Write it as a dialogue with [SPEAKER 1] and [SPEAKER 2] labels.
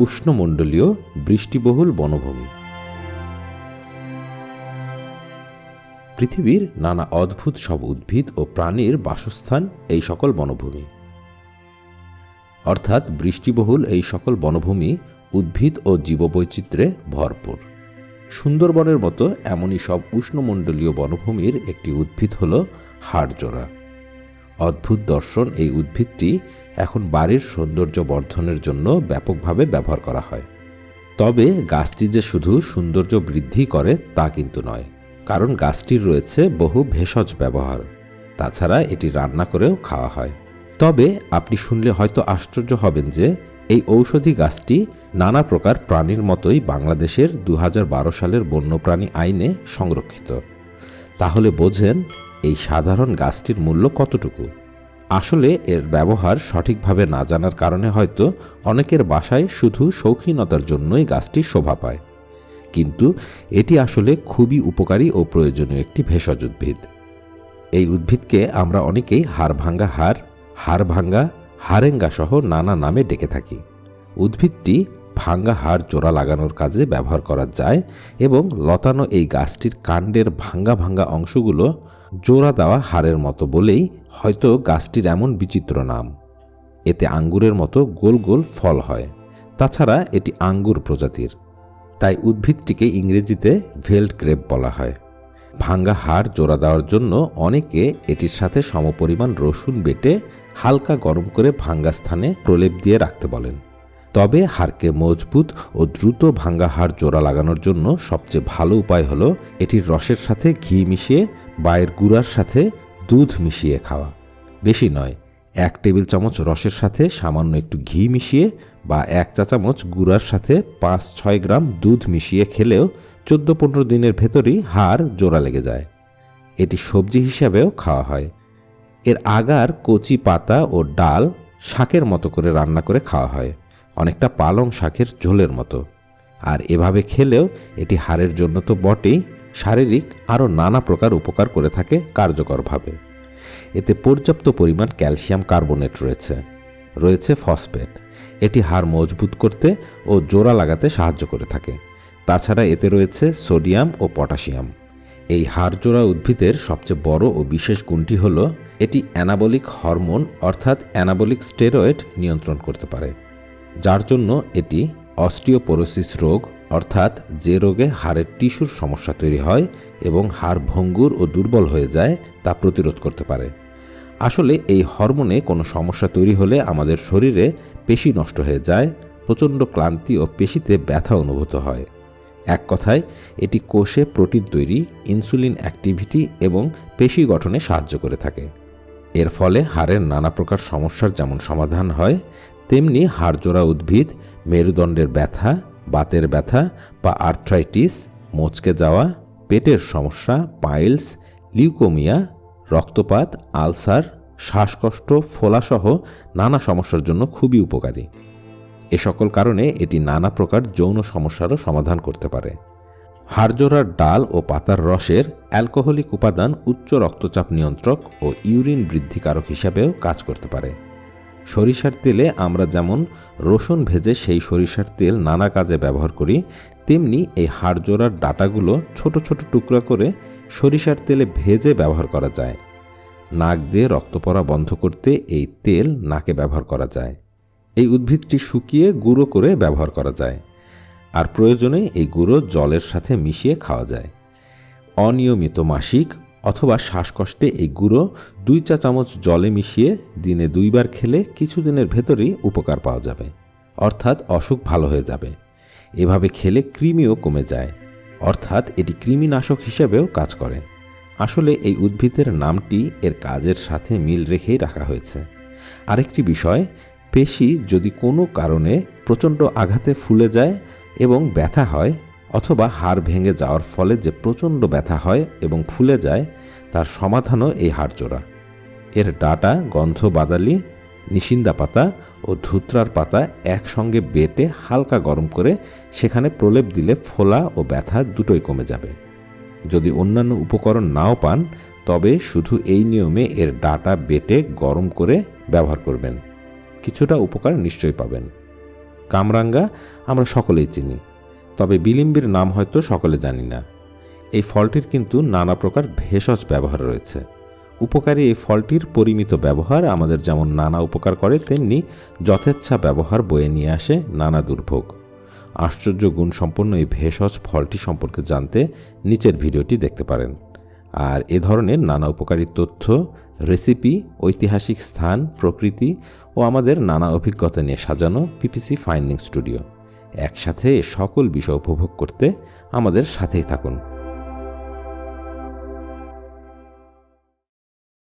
[SPEAKER 1] উষ্ণমণ্ডলীয় বৃষ্টিবহুল বনভূমি। পৃথিবীর নানা অদ্ভুত সব উদ্ভিদ ও প্রাণীর বাসস্থান এই সকল বনভূমি। অর্থাৎ বৃষ্টিবহুল এই সকল বনভূমি উদ্ভিদ ও জীববৈচিত্র্যে ভরপুর। সুন্দরবনের মতো এমনই সব উষ্ণমণ্ডলীয় বনভূমির একটি উদ্ভিদ হল হাড়জোড়া। অদ্ভুত দর্শন এই উদ্ভিদটি এখন বাড়ির সৌন্দর্য বর্ধনের জন্য ব্যাপকভাবে ব্যবহার করা হয়। তবে গাছটি যে শুধু সৌন্দর্য বৃদ্ধি করে তা কিন্তু নয়, কারণ গাছটির রয়েছে বহু ভেষজ ব্যবহার। তাছাড়া এটি রান্না করেও খাওয়া হয়। তবে আপনি শুনলে হয়তো আশ্চর্য হবেন যে এই ঔষধি গাছটি নানা প্রকার প্রাণীর মতোই বাংলাদেশের দু হাজার বারো সালের বন্যপ্রাণী আইনে সংরক্ষিত। তাহলে বোঝেন এই সাধারণ গাছটির মূল্য কতটুকু? আসলে এর ব্যবহার সঠিকভাবে না জানার কারণে হয়তো অনেকের বাসায় শুধু শৌখিনতার জন্যই গাছটি শোভা পায়। কিন্তু এটি আসলে খুবই উপকারী ও প্রয়োজনীয় একটি ভেষজ উদ্ভিদ। এই উদ্ভিদকে আমরা অনেকেই হাড় ভাঙ্গা হাড় হাড় ভাঙ্গা হারেঙ্গা সহ নানা নামে ডেকে থাকি। উদ্ভিদটি ভাঙ্গা হাড় জোড়া লাগানোর কাজে ব্যবহার করা যায় এবং লতানো এই গাছটির কাণ্ডের ভাঙ্গা ভাঙ্গা অংশগুলো জোড়া দেওয়া হাড়ের মতো বলেই হয়তো গাছটির এমন বিচিত্র নাম। এতে আঙ্গুরের মতো গোল গোল ফল হয়। তাছাড়া এটি আঙ্গুর প্রজাতির। তাই উদ্ভিদটিকে ইংরেজিতে ভেল্ট গ্রেপ বলা হয়। ভাঙ্গা হাড় জোড়া দেওয়ার জন্য অনেকে এটির সাথে সমপরিমাণ রসুন বেটে হালকা গরম করে ভাঙ্গা স্থানে প্রলেপ দিয়ে রাখতে বলেন। তবে হাড়কে মজবুত ও দ্রুত ভাঙ্গা হাড় জোড়া লাগানোর জন্য সবচেয়ে ভালো উপায় হলো এটির রসের সাথে ঘি মিশিয়ে বায়ের গুঁড়ার সাথে দুধ মিশিয়ে খাওয়া। বেশি নয়, এক টেবিল চামচ রসের সাথে সামান্য একটু ঘি মিশিয়ে বা এক চা চামচ গুঁড়ার সাথে পাঁচ ছয় গ্রাম দুধ মিশিয়ে খেলেও চোদ্দ পনেরো দিনের ভেতরই হাড় জোড়া লেগে যায়। এটি সবজি হিসাবেও খাওয়া হয়। এর আগার, কচি পাতা ও ডাল শাকের মতো করে রান্না করে খাওয়া হয়। অনেকটা পালং শাকের ঝোলের মতো। আর এভাবে খেলেও এটি হাড়ের জন্য তো বটেই, শারীরিক আরও নানা প্রকার উপকার করে থাকে কার্যকরভাবে। এতে পর্যাপ্ত পরিমাণ ক্যালসিয়াম কার্বোনেট রয়েছে। রয়েছে ফসফেট। এটি হাড় মজবুত করতে ও জোড়া লাগাতে সাহায্য করে থাকে। তাছাড়া এতে রয়েছে সোডিয়াম ও পটাশিয়াম। এই হাড়জোড়া উদ্ভিদের সবচেয়ে বড় ও বিশেষ গুণটি হল, এটি অ্যানাবলিক হরমোন অর্থাৎ অ্যানাবলিক স্টেরয়েড নিয়ন্ত্রণ করতে পারে। যার জন্য এটি অস্টিওপোরোসিস রোগ, অর্থাৎ যে রোগে হাড়ের টিস্যুর সমস্যা তৈরি হয় এবং হাড় ভঙ্গুর ও দুর্বল হয়ে যায় তা প্রতিরোধ করতে পারে। আসলে এই হরমোনে কোনো সমস্যা তৈরি হলে আমাদের শরীরে পেশি নষ্ট হয়ে যায়, প্রচণ্ড ক্লান্তি ও পেশিতে ব্যথা অনুভূত হয়। এক কথায়, এটি কোষে প্রোটিন তৈরি, ইনসুলিন অ্যাক্টিভিটি এবং পেশি গঠনে সাহায্য করে থাকে। এর ফলে হাড়ের নানা প্রকার সমস্যার যেমন সমাধান হয় তেমনি হাড়জোড়া উদ্ভিদ, মেরুদণ্ডের ব্যথা, বাতের ব্যথা বা আর্থ্রাইটিস মোচকে যাওয়া, পেটের সমস্যা পাইলস লিউকোমিয়া রক্তপাত, আলসার, শ্বাসকষ্ট, ফোলাসহ নানা সমস্যার জন্য খুবই উপকারী। এ সকল কারণে এটি নানা প্রকার যৌন সমস্যারও সমাধান করতে পারে। হাড়জোড়ার ডাল ও পাতার রসের অ্যালকোহলিক উপাদান উচ্চ রক্তচাপ নিয়ন্ত্রক ও ইউরিন বৃদ্ধিকারক হিসাবেও কাজ করতে পারে। সরিষার তেলে আমরা যেমন রসুন ভেজে সেই সরিষার তেল নানা কাজে ব্যবহার করি, তেমনি এই হাড়জোড়ার ডাটাগুলো ছোট ছোট টুকরা করে সরিষার তেলে ভেজে ব্যবহার করা যায়। নাক দিয়ে রক্ত পড়া বন্ধ করতে এই তেল নাকে ব্যবহার করা যায়। এই উদ্ভিদটি শুকিয়ে গুঁড়ো করে ব্যবহার করা যায়। আর প্রয়োজনে এই গুঁড়ো জলের সাথে মিশিয়ে খাওয়া যায়। অনিয়মিত মাসিক অথবা শ্বাসকষ্টে এই গুঁড়ো দুই চা চামচ জলে মিশিয়ে দিনে দুইবার খেলে কিছুদিনের ভেতরেই উপকার পাওয়া যাবে। অর্থাৎ অসুখ ভালো হয়ে যাবে। এভাবে খেলে কৃমিও কমে যায়। অর্থাৎ এটি কৃমিনাশক হিসেবেও কাজ করে। আসলে এই উদ্ভিদের নামটি এর কাজের সাথে মিল রেখেই রাখা হয়েছে। আরেকটি বিষয়, পেশি যদি কোনো কারণে প্রচণ্ড আঘাতে ফুলে যায় এবং ব্যথা হয় অথবা হাড় ভেঙে যাওয়ার ফলে যে প্রচণ্ড ব্যথা হয় এবং ফুলে যায়, তার সমাধানও এই হাড়জোড়া। এর ডাটা, গন্ধ, বাদালি, নিশিন্দা পাতা ও ধুত্রার পাতা একসঙ্গে বেটে হালকা গরম করে সেখানে প্রলেপ দিলে ফোলা ও ব্যথা দুটোই কমে যাবে। যদি অন্যান্য উপকরণ নাও পান, তবে শুধু এই নিয়মে এর ডাটা বেটে গরম করে ব্যবহার করবেন। কিছুটা উপকার নিশ্চয়ই পাবেন। কামরাঙ্গা আমরা সকলেই চিনি। তবে বিলিম্বির নাম হয়তো সকলে জানি না। এই ফলটির কিন্তু নানা প্রকার ভেষজ ব্যবহার রয়েছে। উপকারী এই ফলটির পরিমিত ব্যবহার আমাদের যেমন নানা উপকার করে, তেমনি যথেচ্ছা ব্যবহার বয়ে নিয়ে আসে নানা দুর্ভোগ। আশ্চর্য গুণসম্পন্ন এই ভেষজ ফলটি সম্পর্কে জানতে নিচের ভিডিওটি দেখতে পারেন। আর এ ধরনের নানা উপকারী তথ্য, রেসিপি, ঐতিহাসিক স্থান, প্রকৃতি ও আমাদের নানা অভিজ্ঞতা নিয়ে সাজানো পিপিসি ফাইন্ডিং স্টুডিও। একসাথে সকল বিষয় উপভোগ করতে আমাদের সাথেই থাকুন।